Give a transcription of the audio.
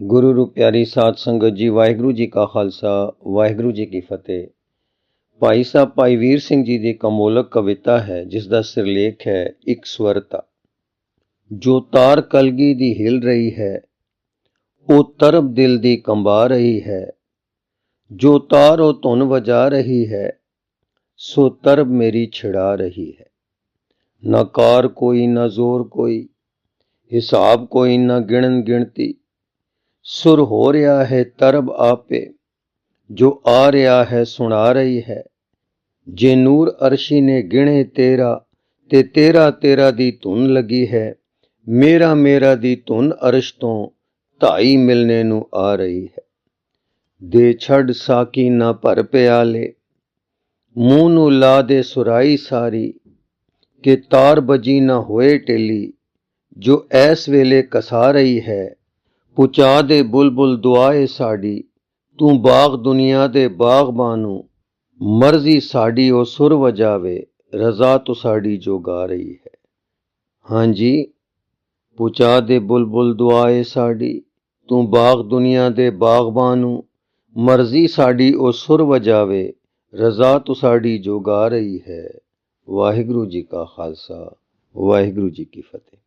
ਗੁਰੂ ਰੂਪ ਪਿਆਰੀ ਸਾਧ ਸੰਗਤ ਜੀ, ਵਾਹਿਗੁਰੂ ਜੀ ਕਾ ਖਾਲਸਾ, ਵਾਹਿਗੁਰੂ ਜੀ ਕੀ ਫਤਿਹ। ਭਾਈ ਸਾਹਿਬ, ਭਾਈ ਵੀਰ ਸਿੰਘ ਜੀ ਦੀ ਕਮੋਲਕ ਕਵਿਤਾ ਹੈ, ਜਿਸ ਦਾ ਸਿਰਲੇਖ ਹੈ, ਇੱਕ ਸਵਰਤਾ। ਜੋ ਤਾਰ ਕਲਗੀ ਦੀ ਹਿਲ ਰਹੀ ਹੈ, ਉਹ ਤਰਬ ਦਿਲ ਦੀ ਕੰਬਾ ਰਹੀ ਹੈ। ਜੋ ਤਾਰ ਉਹ ਧੁਨ ਵਜਾ ਰਹੀ ਹੈ, ਸੋ ਤਰਬ ਮੇਰੀ ਛਿੜਾ ਰਹੀ ਹੈ। ਨਾ ਕਾਰ ਕੋਈ, ਨਾ ਜ਼ੋਰ ਕੋਈ, ਹਿਸਾਬ ਕੋਈ, ਨਾ ਗਿਣਨ ਗਿਣਤੀ ਸੁਰ ਹੋ ਰਿਹਾ ਹੈ ਤਰਬ ਆਪੇ, ਜੋ ਆ ਰਿਹਾ ਹੈ ਸੁਣਾ ਰਹੀ ਹੈ। ਜੇ ਨੂਰ ਅਰਸ਼ੀ ਨੇ ਗਿਣੇ ਤੇਰਾ, ਤੇ ਤੇਰਾ ਤੇਰਾ ਦੀ ਧੁਨ ਲੱਗੀ ਹੈ। ਮੇਰਾ ਮੇਰਾ ਦੀ ਧੁਨ ਅਰਸ਼ ਤੋਂ ਢਾਈ ਮਿਲਨੇ ਨੂੰ ਆ ਰਹੀ ਹੈ। ਦੇ ਛੱਡ ਸਾਕੀ ਨਾ ਭਰ ਪਿਆਲੇ, ਮੂੰਹ ਨੂੰ ਲਾ ਦੇ ਸੁਰਾਈ ਸਾਰੀ, ਕਿ ਤਾਰ ਬਜੀ ਨਾ ਹੋਏ ਟੇਲੀ ਜੋ ਐਸ ਵੇਲੇ ਕਸਾ ਰਹੀ ਹੈ। ਪੁਚਾ ਦੇ ਬੁਲਬੁਲ ਦੁਆਏ ਸਾਡੀ, ਤੂੰ ਬਾਗ ਦੁਨੀਆ ਦੇ ਬਾਗਬਾਨੂ ਮਰਜ਼ੀ ਸਾਡੀ ਉਹ ਸੁਰ ਵਜਾਵੇ, ਰਜ਼ਾ ਤੂੰ ਸਾਡੀ ਜੋ ਗਾ ਰਹੀ ਹੈ। ਹਾਂਜੀ, ਪੁਚਾ ਦੇ ਬੁਲਬੁਲ ਦੁਆਏ ਸਾਡੀ, ਤੂੰ ਬਾਗ ਦੁਨੀਆ ਦੇ ਬਾਗਬਾਨ ਨੂੰ ਮਰਜ਼ੀ ਸਾਡੀ ਉਹ ਸੁਰ ਵਜਾਵੇ, ਰਜ਼ਾ ਤੂੰ ਸਾਡੀ ਜੋ ਗਾ ਰਹੀ ਹੈ। ਵਾਹਿਗੁਰੂ ਜੀ ਕਾ ਖਾਲਸਾ, ਵਾਹਿਗੁਰੂ ਜੀ ਕੀ ਫਤਿਹ।